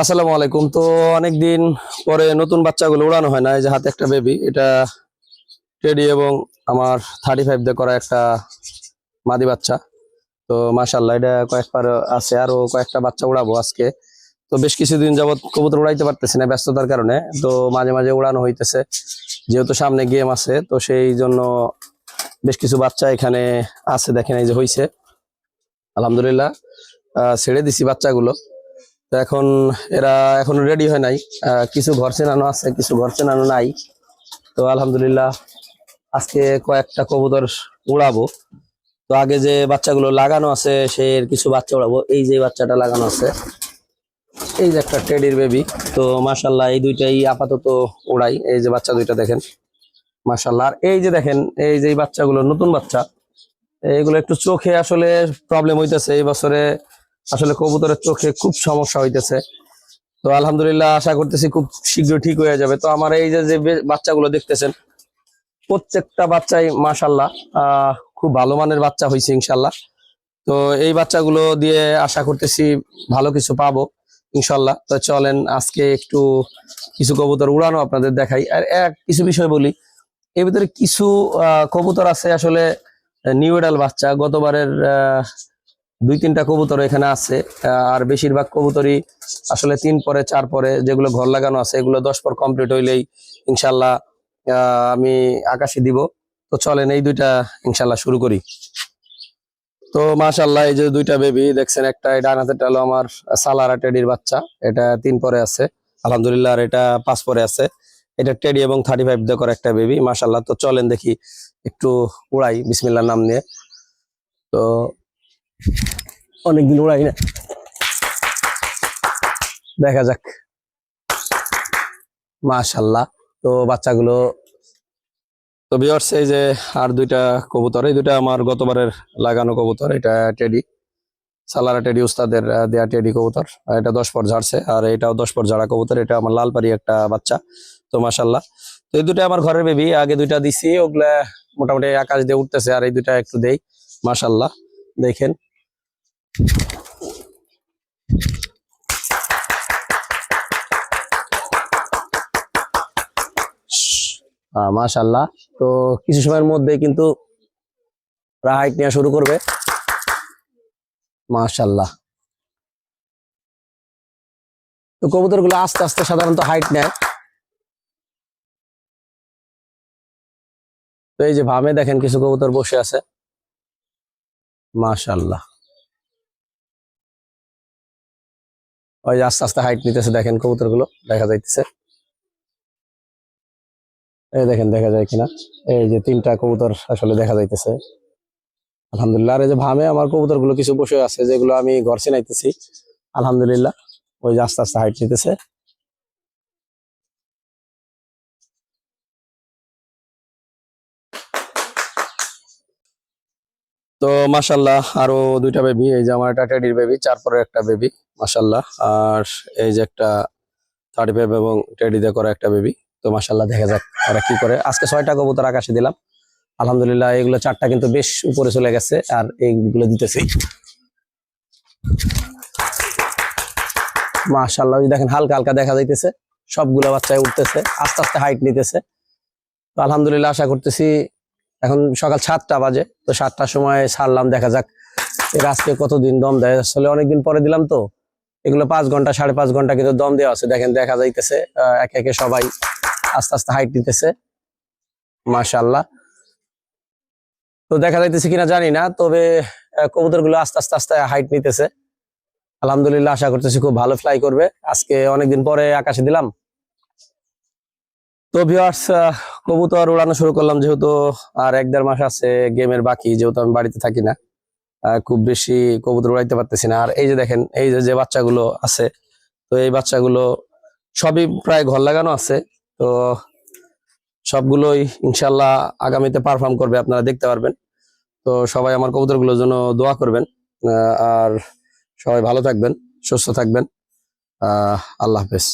আসসালামু আলাইকুম। তো অনেকদিন পরে নতুন বাচ্চাগুলো উড়ানো হয় না, এই যে হাতে একটা বেবি এটা টেডি এবং আমার থার্টি ফাইভ দিয়ে করা একটা মাদি বাচ্চা। তো মাশাল্লাহ এটা কয়েকবার আছে, আরও কয়েকটা বাচ্চা উড়াবো আজকে। তো বেশ কিছুদিন যাবত কবুতর উড়াইতে পারতেছি না ব্যস্ততার কারণে, তো মাঝে মাঝে উড়ানো হইতেছে। যেহেতু সামনে গেম আছে, তো সেই জন্য বেশ কিছু বাচ্চা এখানে আছে, দেখেন এই যে হইছে। আলহামদুলিল্লাহ ছেড়ে দিছি বাচ্চাগুলো। তো এখন এরা এখন রেডি হয় নাই। কিছু ঘর চেনানো আছে, কিছু ঘর চেনানো নাই। তো আলহামদুলিল্লাহ আজকে কয়েকটা কবুতর উড়াবো। তো আগে যে বাচ্চাগুলো লাগানো আছে, সে কিছু বাচ্চা উড়াবো। এই যে বাচ্চাটা লাগানো আছে, এই যে একটা টেডির বেবি তো মাশাল্লাহ এই দুইটাই আপাতত উড়াই। এই যে বাচ্চা দুইটা দেখেন মাশাল্লাহ আর এই যে দেখেন, এই যে বাচ্চাগুলো নতুন বাচ্চা, এইগুলো একটু চোখে আসলে প্রবলেম হইতেছে। এই বছরে আসলে কবুতরের চোখে খুব সমস্যা হইতেছে। তো আলহামদুলিল্লাহ আশা করতেছি খুব শীঘ্র ঠিক হয়ে যাবে। তো আমার এই যে বাচ্চাগুলো দেখতেছেন প্রত্যেকটা বাচ্চাই মাশাল্লাহ খুব ভালো মানের বাচ্চা হয়েছে ইনশাল্লাহ তো এই বাচ্চাগুলো দিয়ে আশা করতেছি ভালো কিছু পাবো ইনশাল্লাহ তো চলেন আজকে একটু কিছু কবুতর উড়ানো আপনাদের দেখাই। আর এক কিছু বিষয় বলি এর ভিতরে কিছু কবুতর আছে আসলে নিউ এডাল বাচ্চা। গতবারের আহ, দুই তিনটা কবুতর এখানে আছে আর বেশিরভাগ কবুতরই আসলে তিন পরে, চার পরে যেগুলো ঘর লাগানো আছে, এগুলো দশ পর কমপ্লিট হইলেই ইনশাল্লাহ আমি আকাশে দিব। তো চলেন এই দুইটা ইনশাল্লাহ শুরু করি। তো মাশাল্লাহ এই যে দুইটা বেবি দেখছেন একটা, এটা আনাতেটা হলো আমার সালারা টেডির বাচ্চা, এটা তিন পরে আছে। আলহামদুলিল্লাহ, আর এটা পাঁচ পরে আছে। এটা টেডি এবং থার্টি ফাইভ দিয়ে করা একটা বেবি মাশাল্লাহ তো চলেন দেখি, একটু উড়াই বিসমিল্লার নাম নিয়ে। তো অনেকদিন উড়াই না। দেখা যাক। মাশাল্লাহ। তো বাচ্চাগুলো, তো বিয়ার্স এই যে আর দুইটা কবুতর, এই দুইটা আমার গতবারের লাগানো কবুতর, এটা টেডি সালারা টেডি উস্তাদের দেয়া টেডি কবুতর। এটা দশ পর ঝাড়ছে, আর এটাও দশ পর ঝাড়া কবুতর, এটা আমার লালপাড়ি একটা বাচ্চা। তো মাশাল্লাহ। তো এই দুটা আমার ঘরের বেবি আগে দুইটা দিছি, ওগুলা মোটামুটি আকাশ দিয়ে উঠতেছে, আর এই দুইটা একটু দেই, মাশাল্লাহ। দেখেন। মাশাল্লাহ তো কিছু সময়ের মধ্যে কিন্তু হাইট নেওয়া শুরু করবে। মাশাল্লাহ তো কবুতরগুলো আস্তে আস্তে সাধারণত হাইট নেয়। তো এই যে ভামে দেখেন কিছু কবুতর বসে আছে। মাশাল্লাহ ওই আস্তে আস্তে হাইট নিতেছে, দেখেন কবুতরগুলো দেখা যাইতেছে। এই দেখেন, দেখা যায় কিনা। এই যে তিনটা কবুতর আসলে দেখা যাইতেছে। আলহামদুলিল্লাহ, আর এই যে ভামে আমার কবুতরগুলো কিছু বসে আছে, যেগুলো আমি ঘর চিনাইতেছি আলহামদুলিল্লাহ, ওই যে আস্তে আস্তে হাইট নিতেছে। তো মাশাল্লাহ আরও দুইটা বেবি এই যে আমার একটা টেডির বেবি চার পরের একটা বেবি মাশাল্লাহ আর এই যে একটা থার্টি ফাইভ এবং টেডি দিয়ে করা একটা বেবি তো মাশাল্লাহ দেখা যাক ওরা কি করে। আজকে ছয়টা কবুতর আকাশে দিলাম। আলহামদুলিল্লাহ এগুলো চারটা কিন্তু বেশ উপরে চলে গেছে, আর এইগুলো দিতেছি। মাশাল্লাহ দেখেন হালকা হালকা দেখা যাইতেছে, সবগুলো বাচ্চায় উঠতেছে, আস্তে আস্তে হাইট নিতেছে। তো আলহামদুলিল্লাহ আশা করতেছি এখন সকাল সাতটা বাজে, তো সাতটার সময় ছাড়লাম দেখা যাক এর আজকে কতদিন দম দেয়। আসলে অনেকদিন পরে দিলাম তো। এগুলো পাঁচ ঘণ্টা, সাড়ে পাঁচ ঘণ্টা কিন্তু দম দেওয়া আছে। দেখেন, দেখা যাইতেছে একে একে সবাই আস্তে আস্তে হাইট নিতেছে মাশাল্লাহ তো দেখা যাইতেছে কিনা জানি না, তবে কবুতরগুলো আস্তে আস্তে আস্তে হাইট নিতেছে। আলহামদুলিল্লাহ, আশা করতেছি খুব ভালো ফ্লাই করবে। আজকে অনেকদিন পরে আকাশে দিলাম। তো ভিউয়ার্স কবুতর উড়ানো শুরু করলাম যেহেতু, আর এক দেড় মাস আছে গেমের বাকি, যেহেতু আমি বাড়িতে থাকি না খুব বেশি কবুতর উড়াইতে পারতেছি না। আর এই যে দেখেন, এই যে বাচ্চাগুলো আছে, তো এই বাচ্চাগুলো সবই প্রায় ঘর লাগানো আছে, তো সবগুলোই ইনশাল্লাহ আগামীতে পারফর্ম করবে, আপনারা দেখতে পারবেন। তো সবাই আমার কবুতরগুলোর জন্য দোয়া করবেন আর সবাই ভালো থাকবেন, সুস্থ থাকবেন আল্লাহ হাফেজ।